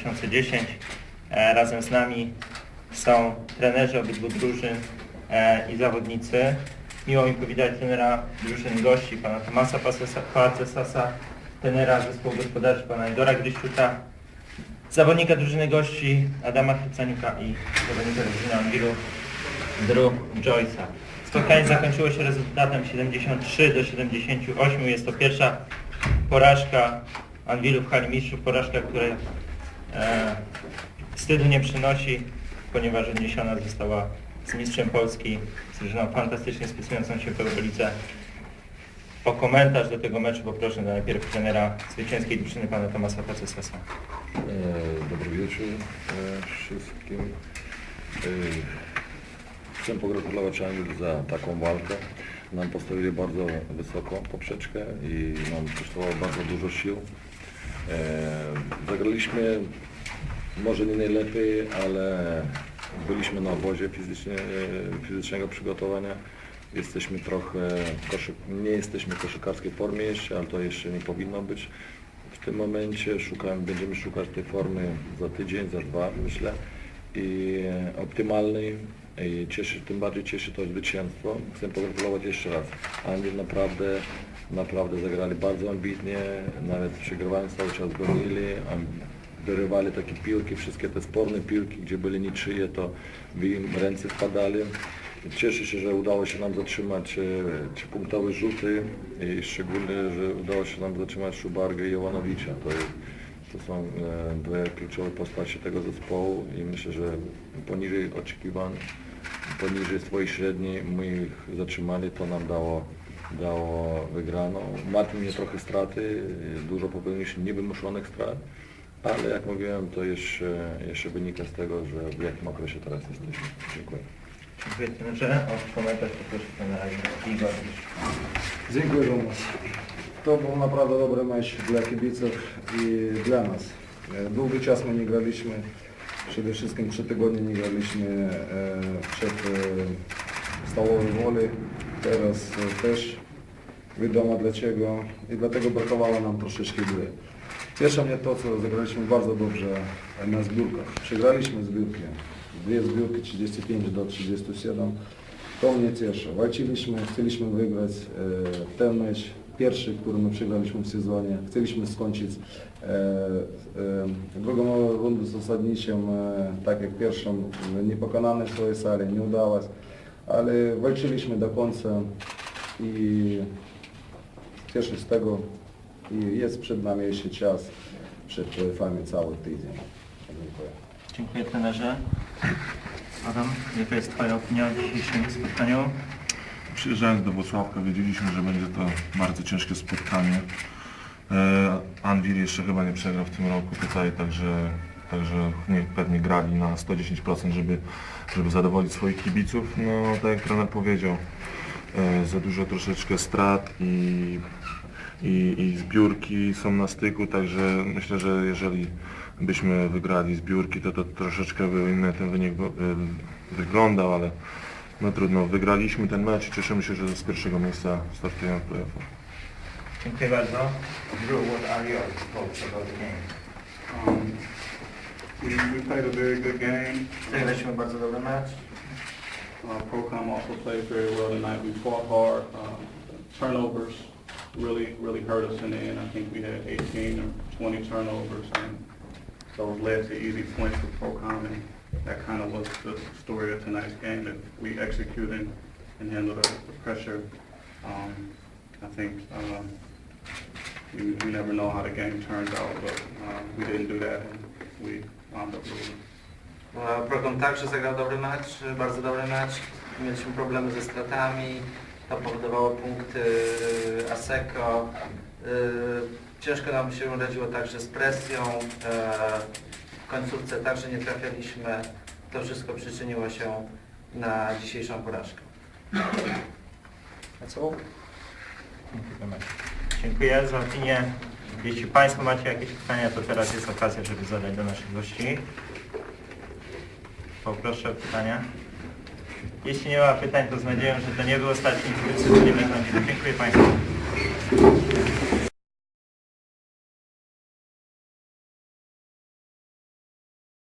2010. E, Razem z nami są trenerzy obydwu drużyn e, i zawodnicy. Miło mi powitać trenera drużyn gości, pana Tomasa Pacesa- Pacesasa, trenera zespołu gospodarczy, pana Igora Gryściuka, zawodnika drużyny gości Adama Chrycaniuka i zawodnika drużyny Angilu Drew Joyce'a. Spotkanie zakończyło się rezultatem 73 do 78. Jest to pierwsza porażka Anwilu w hali mistrzów, porażka, której e, wstydu nie przynosi, ponieważ odniesiona została z mistrzem Polski, z drużyną fantastycznie spisującą się w Eurolice. O komentarz do tego meczu poproszę najpierw trenera zwycięskiej drużyny pana Tomasa Pacesasa. E, Dobry wieczór e, wszystkim. Chcę pogratulować Anglii za taką walkę. Nam postawili bardzo wysoką poprzeczkę i nam kosztowało bardzo dużo sił. E, Zagraliśmy może nie najlepiej, ale byliśmy na obozie fizycznie, e, fizycznego przygotowania. Jesteśmy trochę, nie jesteśmy w koszykarskiej formie jeszcze, ale to jeszcze nie powinno być. W tym momencie szukamy, będziemy szukać tej formy za tydzień, za dwa myślę i optymalnej. Cieszy, tym bardziej cieszy to zwycięstwo. Chcę pogratulować jeszcze raz. Anglię naprawdę, naprawdę zagrali bardzo ambitnie, nawet przegrywając cały czas gonili, wyrywali takie piłki, wszystkie te sporne piłki, gdzie byli niczyje, to w im ręce wpadali. Cieszę się, że udało się nam zatrzymać e, trzy punktowe rzuty i szczególnie, że udało się nam zatrzymać Szubargę i Jowanowicza. To, to są e, dwie kluczowe postacie tego zespołu i myślę, że poniżej oczekiwań, poniżej swojej średniej my ich zatrzymali, to nam dało, dało wygraną. Martwi mnie trochę straty, dużo popełniliśmy niewymuszonych strat, ale jak mówiłem, to jeszcze, jeszcze wynika z tego, że w jakim okresie teraz jesteśmy. Dziękuję. Dziękuję trenerze. O komentarz poproszę trenera Igora Gryściuka. Dziękuję Tomasz. To był naprawdę dobry mecz dla kibiców i dla nas. Długi czas my nie graliśmy, przede wszystkim trzy tygodnie nie graliśmy e, przed e, stołowej woli. Teraz e, też wiadomo dlaczego i dlatego brakowało nam troszeczkę gry. Cieszy mnie to, co zagraliśmy bardzo dobrze na zbiórkach. Przegraliśmy zbiórki. Dwie zbiórki 35 do 37. To mnie cieszy. Walczyliśmy, chcieliśmy wygrać e, ten mecz, pierwszy, który my przegraliśmy w sezonie. Chcieliśmy skończyć e, e, e, tak jak pierwszą, niepokonany w swojej sali, nie udało się, ale walczyliśmy do końca i cieszę się z tego i jest przed nami jeszcze czas, przed playoffami cały tydzień. Dziękuję. Dziękuję trenerze. Adam, jaka jest Twoja opinia o dzisiejszym spotkaniu? Przyjeżdżając do Włocławka wiedzieliśmy, że będzie to bardzo ciężkie spotkanie. E, Anwil jeszcze chyba nie przegrał w tym roku tutaj, także, także nie, pewnie grali na 110%, żeby, żeby zadowolić swoich kibiców. No tak jak trener powiedział, e, za dużo troszeczkę strat i, i, i zbiórki są na styku, także myślę, że jeżeli byśmy wygrali zbiórki, to to troszeczkę by inny ten wynik wy- wyglądał, ale no trudno, wygraliśmy ten mecz i cieszymy się, że z pierwszego miejsca startujemy w playoffach. Dziękuję bardzo. Drew, what are your thoughts about the game? Um, we, we played a very good game. Zagraliśmy bardzo dobry mecz. Uh, Procom also played very well tonight. We fought hard. Um, turnovers really, really hurt us in the end. I think we had 18 or 20 turnovers, and those led to easy points for Procom, and that kind of was the story of tonight's game. If we executed and handled the, the pressure, um, I think um, we, we never know how the game turns out, but um, we didn't do that, and we E, Program także zagrał dobry mecz, bardzo dobry mecz. Mieliśmy problemy ze stratami, to powodowało punkty Aseko. E, Ciężko nam się radziło także z presją. E, W końcówce także nie trafialiśmy. To wszystko przyczyniło się na dzisiejszą porażkę. That's all. Dziękuję bardzo. Dziękuję za opinię. Jeśli Państwo macie jakieś pytania, to teraz jest okazja, żeby zadać do naszych gości. Poproszę o pytania. Jeśli nie ma pytań, to z nadzieją, że to nie był ostatni. Kończyć. Dziękuję Państwu.